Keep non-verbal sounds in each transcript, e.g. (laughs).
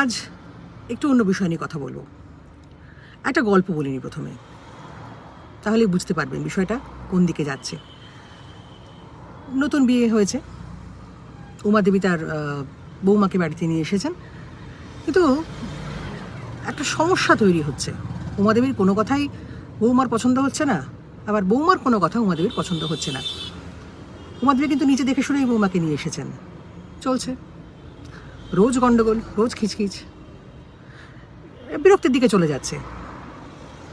আজ একটু অন্য বিষয় নিয়ে কথা বলব। একটা গল্প বলিনি প্রথমে। তাহলে বুঝতে পারবেন বিষয়টা কোন দিকে যাচ্ছে। নতুন বিয়ে হয়েছে। উমা দেবী তার বৌমাকে বাড়িতে নিয়ে এসেছেন। কিন্তু একটা সমস্যা তৈরি হচ্ছে। উমাদেবীর কোনো কথাই বৌমার পছন্দ হচ্ছে না। আবার বৌমার কোনো কথা উমাদেবীর পছন্দ হচ্ছে না। উমাদেবী কিন্তু নিজে দেখে শুনেই বৌমাকে নিয়ে এসেছেন। চলছে। রোজ গন্ডগোল, রোজ খিচখিচ। বিরক্তির দিকে চলে যাচ্ছে।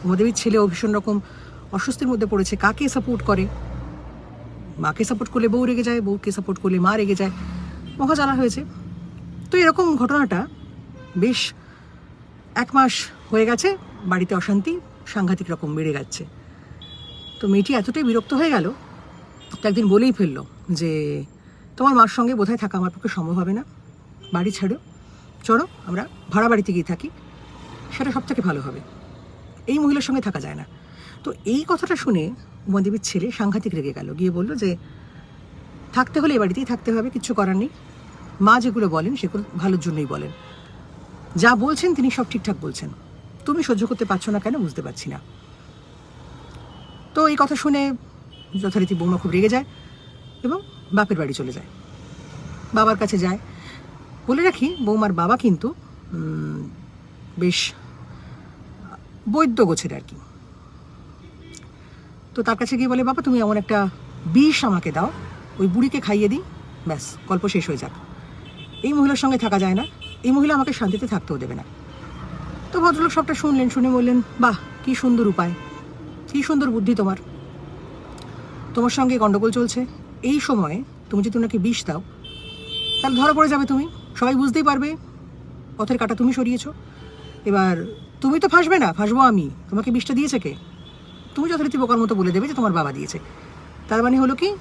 উমাদেবীর ছেলেও ভীষণ রকম অস্বস্তির মধ্যে পড়েছে। কাকে সাপোর্ট করে? মাকে সাপোর্ট করলে বউ রেগে যায়, বউকে সাপোর্ট করলে মা রেগে যায়। মহাজালা হয়েছে। তো এরকম ঘটনাটা বেশ এক মাস হয়ে গেছে, বাড়িতে অশান্তি, সাংঘাতিক রকম বেড়ে যাচ্ছে। তো মেয়েটি এতটাই বিরক্ত হয়ে গেল, তো একদিন বলেই ফেলল যে, তোমার মার সঙ্গে বোধহয় থাকা আমার পক্ষে সম্ভব হবে না। বাড়ি ছেড়ো। চলো, আমরা ভাড়া বাড়িতে গিয়ে থাকি। সেটা সব থেকে ভালো হবে। এই মহিলার সঙ্গে থাকা যায় না। তো এই কথাটা শুনে উমাদেবীর ছেলে সাংঘাতিক রেগে গেল। গিয়ে বলল যে, থাকতে হলে এই বাড়িতেই থাকতে হবে, কিচ্ছু করার নেই। মা যেগুলো বলেন, সেগুলো ভালোর জন্যই বলেন। যা বলছেন, তিনি সব ঠিকঠাক বলছেন। তুমি সহ্য করতে পারছ না কেন, বুঝতে পারছি না। তো এই কথা শুনে যথারীতি বৌমা খুব রেগে যায় এবং বাপের বাড়ি চলে যায়। বাবার কাছে যায়। বলে রাখি, বৌমার বাবা কিন্তু বেশ বৈদ্য গোছের আর কি। তো তার কাছে গিয়ে বলে, বাবা, তুমি এমন একটা বিষ আমাকে দাও, ওই বুড়িকে খাইয়ে দিই, ব্যাস, গল্প শেষ হয়ে যাক। এই মহিলার সঙ্গে থাকা যায় না, এই মহিলা আমাকে শান্তিতে থাকতেও দেবে না। তো ভদ্রলোক সবটা শুনলেন, শুনে বললেন, বাহ, কি সুন্দর উপায়, কি সুন্দর বুদ্ধি তোমার। তোমার সঙ্গে গণ্ডগোল চলছে, এই সময়ে তুমি যদি ওনাকে বিষ দাও, তাহলে ধরা পড়ে যাবে তুমি। সবাই বুঝতেই পারবে। পথের কাটা তুমি সরিয়েছো। এবার তুমি তো ফাঁসবে না, ফাঁসবো আমি। তোমাকে বিষটা দিয়েছে কে? তুমি যথারীতি বোকার মতো বলে দেবে যে তোমার বাবা দিয়েছে। তার মানে হলো কি?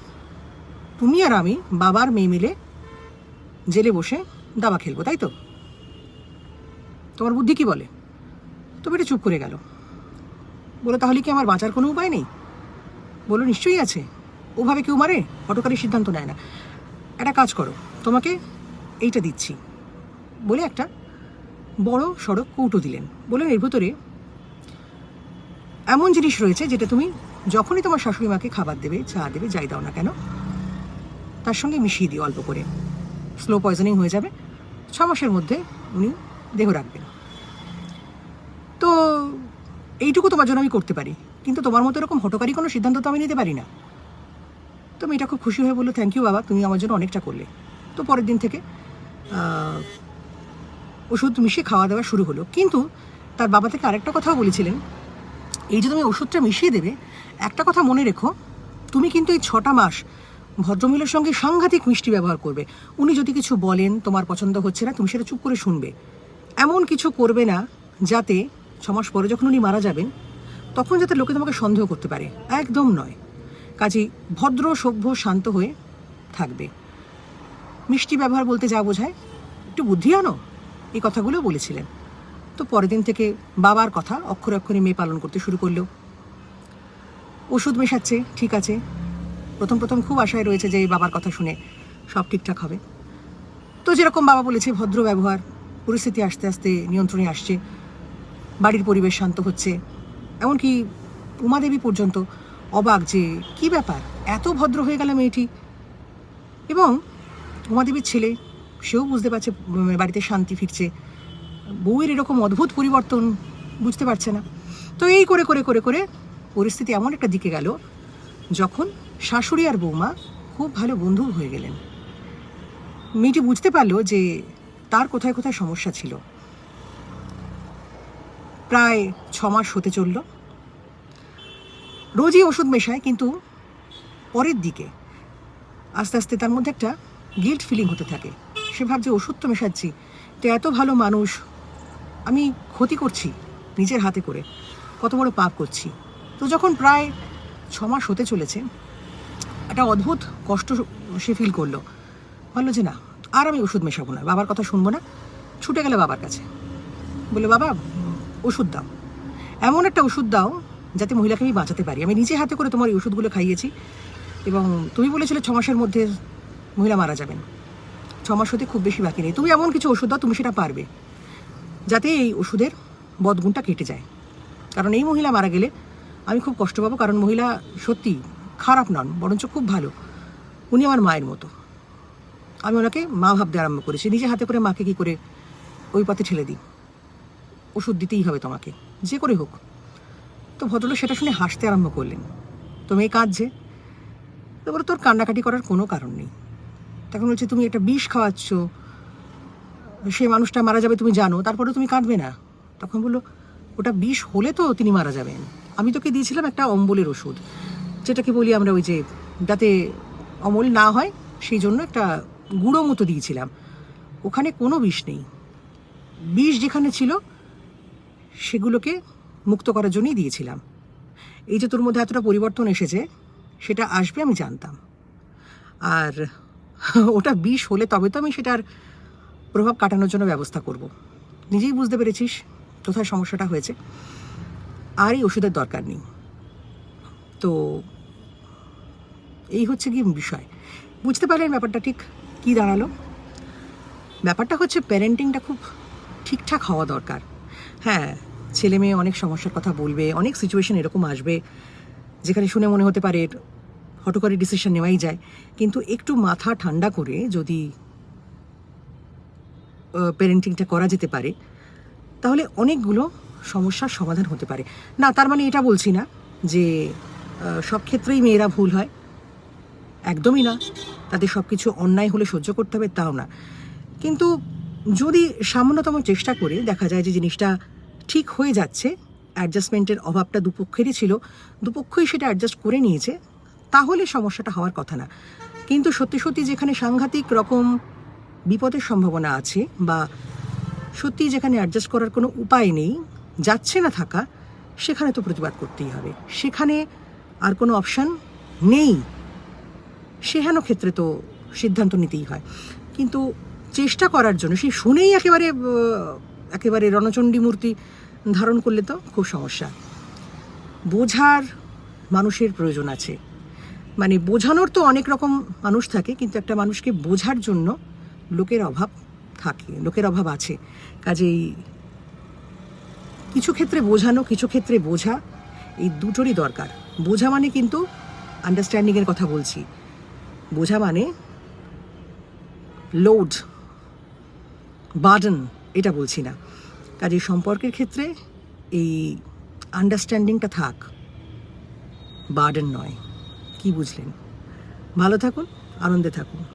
তুমি আর আমি বাবার মেয়ে মিলে জেলে বসে দাবা খেলব, তাই তো? তোমার বুদ্ধি কি বলে? তুমি এটা চুপ করে গেল। বলো, তাহলে কি আমার বাঁচার কোনো উপায় নেই? বলো, নিশ্চয়ই আছে। ওভাবে কেউ মারে? হটকারী সিদ্ধান্ত নেয় না। একটা কাজ করো, তোমাকে এইটা দিচ্ছি। বলে একটা বড় সড়ক কৌটো দিলেন। বললেন, এর ভেতরে এমন জিনিস রয়েছে যেটা তুমি যখনই তোমার শাশুড়ি মাকে খাবার দেবে, চা দেবে, যাই দাও না কেন, তার সঙ্গে মিশিয়ে দিও অল্প করে। স্লো পয়জনিং হয়ে যাবে। ছ মাসের মধ্যে উনি দেহ রাখবেন। তো এইটুকু তোমার জন্য আমি করতে পারি। কিন্তু তোমার মতো এরকম হটকারী কোনো সিদ্ধান্ত তো আমি নিতে পারি না। তো মেয়েটা খুব খুশি হয়ে বলল থ্যাংক ইউ বাবা, তুমি আমার জন্য অনেকটা করলে। তো পরের দিন থেকে ওষুধ মিশিয়ে খাওয়া দাওয়া শুরু হলো। কিন্তু তার বাবা থেকে আরেকটা কথাও বলেছিলেন। এই যে তুমি ওষুধটা মিশিয়ে দেবে, একটা কথা মনে রেখো, তুমি কিন্তু এই ছটা মাস ভদ্রমহিলার সঙ্গে সাংঘাতিক মিষ্টি ব্যবহার করবে। উনি যদি কিছু বলেন, তোমার পছন্দ হচ্ছে না, তুমি সেটা চুপ করে শুনবে। এমন কিছু করবে না, যাতে ছমাস পরে যখন উনি মারা যাবেন, তখন যাতে লোকে তোমাকে সন্দেহ করতে পারে। একদম নয়। কাজেই ভদ্র, সভ্য, শান্ত হয়ে থাকবে। মিষ্টি ব্যবহার বলতে যা বোঝায়, একটু বুদ্ধি আনো এই কথাগুলো বলেছিলেন। তো পরের দিন থেকে বাবার কথা অক্ষরে অক্ষরে মেয়ে পালন করতে শুরু করল। ওষুধ মেশাচ্ছে, ঠিক আছে। প্রথম প্রথম খুব আশায় রয়েছে যে এই বাবার কথা শুনে সব ঠিকঠাক হবে। তো যেরকম বাবা বলেছে, ভদ্র ব্যবহার, পরিস্থিতি আস্তে আস্তে নিয়ন্ত্রণে আসছে, বাড়ির পরিবেশ শান্ত হচ্ছে। এমনকি উমাদেবী পর্যন্ত অবাক যে, কি ব্যাপার, এত ভদ্র হয়ে গেল মেয়েটি? এবং উমাদেবীর ছেলে, সেও বুঝতে পারছে বাড়িতে শান্তি ফিরছে। বউয়ের এরকম অদ্ভুত পরিবর্তন বুঝতে পারছে না। তো এই করে করে করে করে পরিস্থিতি এমন একটা দিকে গেল যখন শাশুড়ি আর বৌমা খুব ভালো বন্ধু হয়ে গেলেন। মেয়েটি বুঝতে পারল যে তার কোথায় কোথায় সমস্যা ছিল। প্রায় ছ মাস হতে চলল। রোজই ওষুধ মেশায়, কিন্তু পরের দিকে আস্তে আস্তে তার মধ্যে একটা গিল্ট ফিলিং হতে থাকে। সে ভাবছে ওষুধ তো মেশাচ্ছি, তো এত ভালো মানুষ, আমি ক্ষতি করছি নিজের হাতে করে, কত বড় পাপ করছি। তো যখন প্রায় ছ মাস হতে চলেছে, একটা অদ্ভুত কষ্ট সে ফিল করল। বলল যে না, আর আমি ওষুধ মেশাবো না, বাবার কথা শুনব না। ছুটে গেলে বাবার কাছে। বলল, বাবা, ওষুধ দাও। এমন একটা ওষুধ দাও যাতে মহিলাকে আমি বাঁচাতে পারি। আমি নিজে হাতে করে তোমার এই ওষুধগুলো খাইয়েছি এবং তুমি বলেছিলে ছ মাসের মধ্যে মহিলা মারা যাবেন। ছ মাস হতে খুব বেশি বাকি নেই। তুমি এমন কিছু ওষুধ দাও, তুমি সেটা পারবে। যাতে এই ওষুধের বদগুণটা কেটে যায়। কারণ এই মহিলা মারা গেলে আমি খুব কষ্ট পাবো, কারণ মহিলা সত্যি খারাপ নন, বরঞ্চ খুব ভালো। উনি আমার মায়ের মতো। আমি ওনাকে মা ভাবতে আরম্ভ করেছি। নিজে হাতে করে মাকে কি করে ওই পথে ঠেলে দিই? ওষুধ দিতেই হবে তোমাকে, যে করে হোক। তো ভদ্রলোক সেটা শুনে হাসতে আরম্ভ করলেন। তো মেয়ে কাঁদছে। তারপরে তোর কান্নাকাটি করার কোনো কারণ নেই। তখন বলছে, তুমি একটা বিষ খাওয়াচ্ছ সে মানুষটা মারা যাবে, তুমি জানো। তারপরে তুমি কাঁদবে না। তখন বলল, ওটা বিষ হলে তো তিনি মারা যাবেন। আমি তোকে দিয়েছিলাম একটা অম্বলের ওষুধ, যেটাকে বলি আমরা ওই যে, যাতে অমল না হয়, সেই জন্য একটা গুঁড়ো মতো দিয়েছিলাম। ওখানে কোনো বিষ নেই। বিষ যেখানে ছিল, সেগুলোকে মুক্ত করার জন্যই দিয়েছিলাম। এই যে তোর মধ্যে এতটা পরিবর্তন এসেছে, সেটা আসবে আমি জানতাম। আর (laughs) ওটা বিষ হলে তবে তো আমি সেটার প্রভাব কাটানোর জন্য ব্যবস্থা করব। নিজেই বুঝতে পেরেছিস কোথায় সমস্যাটা হয়েছে। আর এই ওষুধের দরকার নেই। তো এই হচ্ছে কি বিষয়। বুঝতে পারলেন ব্যাপারটা ঠিক? কি দাঁড়াল? ব্যাপারটা হচ্ছে প্যারেন্টিংটা খুব ঠিকঠাক হওয়া দরকার। হ্যাঁ ছেলে মেয়ে অনেক সমস্যার কথা বলবে, অনেক সিচুয়েশন এরকম আসবে, যেখানে শুনে মনে হতে পারে হটকারী ডিসিশন নেওয়াই যায়। কিন্তু একটু মাথা ঠান্ডা করে যদি প্যারেন্টিংটা করা যেতে পারে, তাহলে অনেকগুলো সমস্যার সমাধান হতে পারে। না, তার মানে এটা বলছি না যে সব ক্ষেত্রেই মেয়েরা ভুল হয়। একদমই না। তাদের সব কিছু অন্যায় হলে সহ্য করতে হবে, তাও না। কিন্তু যদি সামান্যতম চেষ্টা করে দেখা যায় যে জিনিসটা ঠিক হয়ে যাচ্ছে অ্যাডজাস্টমেন্টের অভাবটা দুপক্ষেরই ছিল, দুপক্ষই সেটা অ্যাডজাস্ট করে নিয়েছে তাহলে সমস্যাটা হওয়ার কথা না। কিন্তু সত্যি সত্যি যেখানে সাংঘাতিক রকম বিপদের সম্ভাবনা আছে বা সত্যি যেখানে অ্যাডজাস্ট করার কোনো উপায় নেই, যাচ্ছে না থাকা, সেখানে তো প্রতিবাদ করতেই হবে। সেখানে আর কোনো অপশান নেই। সেহেন ক্ষেত্রে তো সিদ্ধান্ত নিতেই হয়। কিন্তু চেষ্টা করার জন্য সেই শুনেই একেবারে একেবারে রণচণ্ডী মূর্তি ধারণ করলে তো খুব সমস্যা। বোঝার মানুষের প্রয়োজন আছে। মানে বোঝানোর তো অনেক রকম মানুষ থাকে, কিন্তু একটা মানুষকে বোঝার জন্য লোকের অভাব থাকে, লোকের অভাব আছে। কাজেই কিছু ক্ষেত্রে বোঝানো, কিছু ক্ষেত্রে বোঝা, এই দুটোরই দরকার। বোঝা মানে কিন্তু আন্ডারস্ট্যান্ডিংয়ের কথা বলছি। বোঝা মানে লোড বার্ডেন এটা বলছি না। কাজে সম্পর্কের ক্ষেত্রে এই আন্ডারস্ট্যান্ডিংটা থাক বার্ডেন নয়। কি বুঝলেন? ভালো থাকুন আনন্দে থাকুন।